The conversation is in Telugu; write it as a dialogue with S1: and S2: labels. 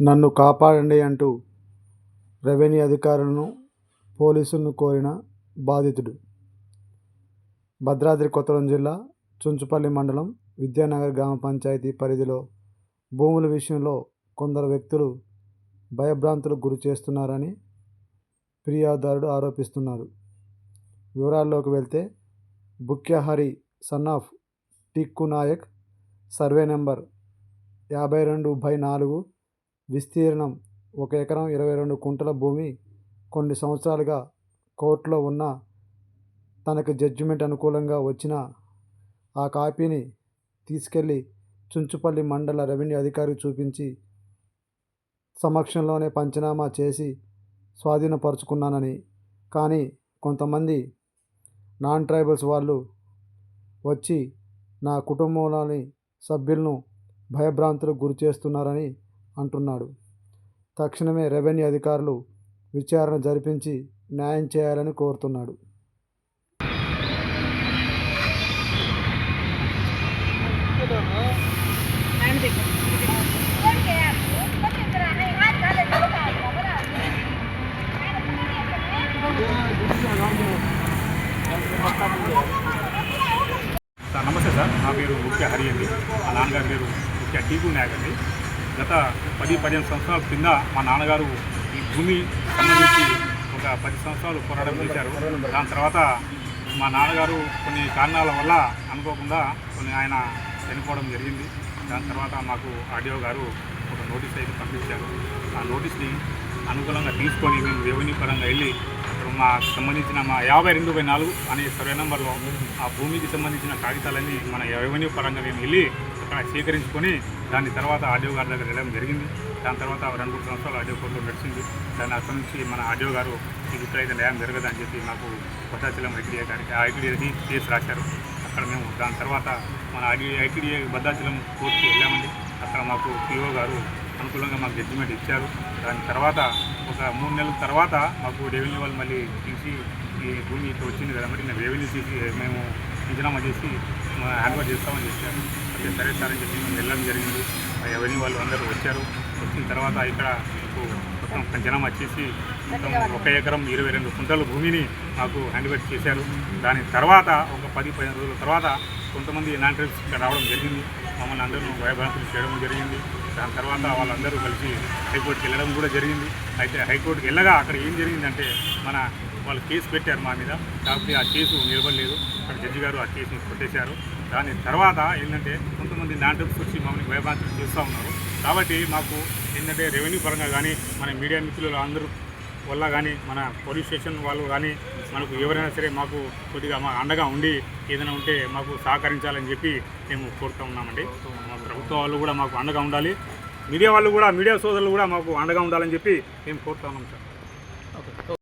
S1: నన్ను కాపాడండి అంటూ రెవెన్యూ అధికారులను పోలీసులను కోరిన బాధితుడు. భద్రాద్రి కొత్తగూడెం జిల్లా చుంచుపల్లి మండలం విద్యానగర్ గ్రామ పంచాయతీ పరిధిలో భూముల విషయంలో కొందరు వ్యక్తులు భయభ్రాంతులకు గురి చేస్తున్నారని ఫిర్యాదుదారుడు ఆరోపిస్తున్నారు. వివరాల్లోకి వెళ్తే బుక్యహరి సన్ ఆఫ్ టిక్కు నాయక్ సర్వే నెంబర్ యాభై రెండు బై నాలుగు విస్తీర్ణం ఒక ఎకరం ఇరవై రెండు కుంటల భూమి కొన్ని సంవత్సరాలుగా కోర్టులో ఉన్న తనకు జడ్జిమెంట్ అనుకూలంగా వచ్చిన ఆ కాపీని తీసుకెళ్ళి చుంచుపల్లి మండల రెవెన్యూ అధికారికి చూపించి సమక్షంలోనే పంచనామా చేసి స్వాధీనపరుచుకున్నానని. కానీ కొంతమంది నాన్ ట్రైబల్స్ వాళ్ళు వచ్చి నా కుటుంబంలోని సభ్యులను భయభ్రాంతులకు గురి చేస్తున్నారని అంటున్నాడు. తక్షణమే రెవెన్యూ అధికారులు విచారణ జరిపించి న్యాయం చేయాలని కోరుతున్నాడు.
S2: సార్ నమస్తే సార్. నా పేరు ముఖ్య హరి అండి. మా నాన్నగారి పేరు ముఖ్య టీకు నాయక్ అండి. గత పది పదిహేను సంవత్సరాల కింద మా నాన్నగారు ఈ భూమి సంబంధించి ఒక పది సంవత్సరాలు పోరాటం చేశారు. దాని తర్వాత మా నాన్నగారు కొన్ని కారణాల వల్ల అనుకోకుండా కొన్ని ఆయన చనిపోవడం జరిగింది. దాని తర్వాత మాకు ఆడియో గారు ఒక నోటీస్ అయితే పంపించారు. ఆ నోటీస్ని అనుకూలంగా తీసుకొని మేము రెవెన్యూ పరంగా వెళ్ళి ఇప్పుడు మాకు సంబంధించిన మా యాభై రెండు బై నాలుగు అనే సర్వే నెంబర్లో ఆ భూమికి సంబంధించిన కాగితాలన్నీ మన రెవెన్యూ పరంగా మేము వెళ్ళి అక్కడ స్వీకరించుకొని దాని తర్వాత ఆడియో గారి దగ్గర వెళ్ళడం జరిగింది. దాని తర్వాత రెండు మూడు సంవత్సరాలు ఆడియో కోర్టులో నడిచింది. దాని అక్కడి నుంచి మన ఆడియో గారు మీకు ఇప్పుడైతే న్యాయం జరగదని చెప్పి మాకు భద్రాచలం ఐటీడీఏ గారికి ఆ ఐటీడీఏకి కేసు రాశారు. అక్కడ మేము దాని తర్వాత మన ఐటీ ఐటీడీఏ భద్రాచలం కోర్టుకి వెళ్ళామండి. అక్కడ మాకు పిఓ గారు అనుకూలంగా మాకు జడ్జిమెంట్ ఇచ్చారు. దాని తర్వాత ఒక మూడు నెలల తర్వాత మాకు రెవెన్యూ వాళ్ళు మళ్ళీ తీసి ఈ భూమి ఇక్కడ వచ్చింది కదా మరి నేను రెవెన్యూ తీసి మేము పంచనామా చేసి హ్యాండ్ చేస్తామని చెప్పారు. అయితే సరే సార్ అని చెప్పి మేము వెళ్ళడం జరిగింది. ఎవరిని వాళ్ళు అందరూ వచ్చారు. వచ్చిన తర్వాత ఇక్కడ మీకు మొత్తం పంచనామా చేసి మొత్తం ఒక ఎకరం ఇరవై రెండు కుంటల భూమిని మాకు హ్యాండ్ చేశారు. దాని తర్వాత ఒక పది పదిహేను రోజుల తర్వాత కొంతమంది నాన్ ట్రైబ్స్ ఇక్కడ రావడం జరిగింది. మమ్మల్ని అందరూ భయభ్రాంతులు చేయడం జరిగింది. దాని తర్వాత వాళ్ళందరూ కలిసి హైకోర్టుకి వెళ్ళడం కూడా జరిగింది. అయితే హైకోర్టుకి వెళ్ళగా అక్కడ ఏం జరిగిందంటే మన వాళ్ళు కేసు పెట్టారు మా మీద. కాకపోతే ఆ కేసు నిలబడలేదు. అక్కడ జడ్జి గారు ఆ కేసుని కొట్టేశారు. దాని తర్వాత ఏంటంటే కొంతమంది నాన్ వచ్చి మమ్మల్ని భయభ్రాంతులు చేస్తూ ఉన్నారు. కాబట్టి మాకు ఏంటంటే రెవెన్యూ పరంగా కానీ మన మీడియా మిత్రులు అందరూ వల్ల కానీ మన పోలీస్ స్టేషన్ వాళ్ళు కానీ మనకు ఎవరైనా సరే మాకు కొద్దిగా మా అండగా ఉండి ఏదైనా ఉంటే మాకు సహకరించాలని చెప్పి మేము కోరుతూ ఉన్నామండి. సో మా ప్రభుత్వ వాళ్ళు కూడా మాకు అండగా ఉండాలి. మీడియా వాళ్ళు కూడా మీడియా సోదరులు కూడా మాకు అండగా ఉండాలని చెప్పి మేము కోరుతా ఉన్నాం సార్.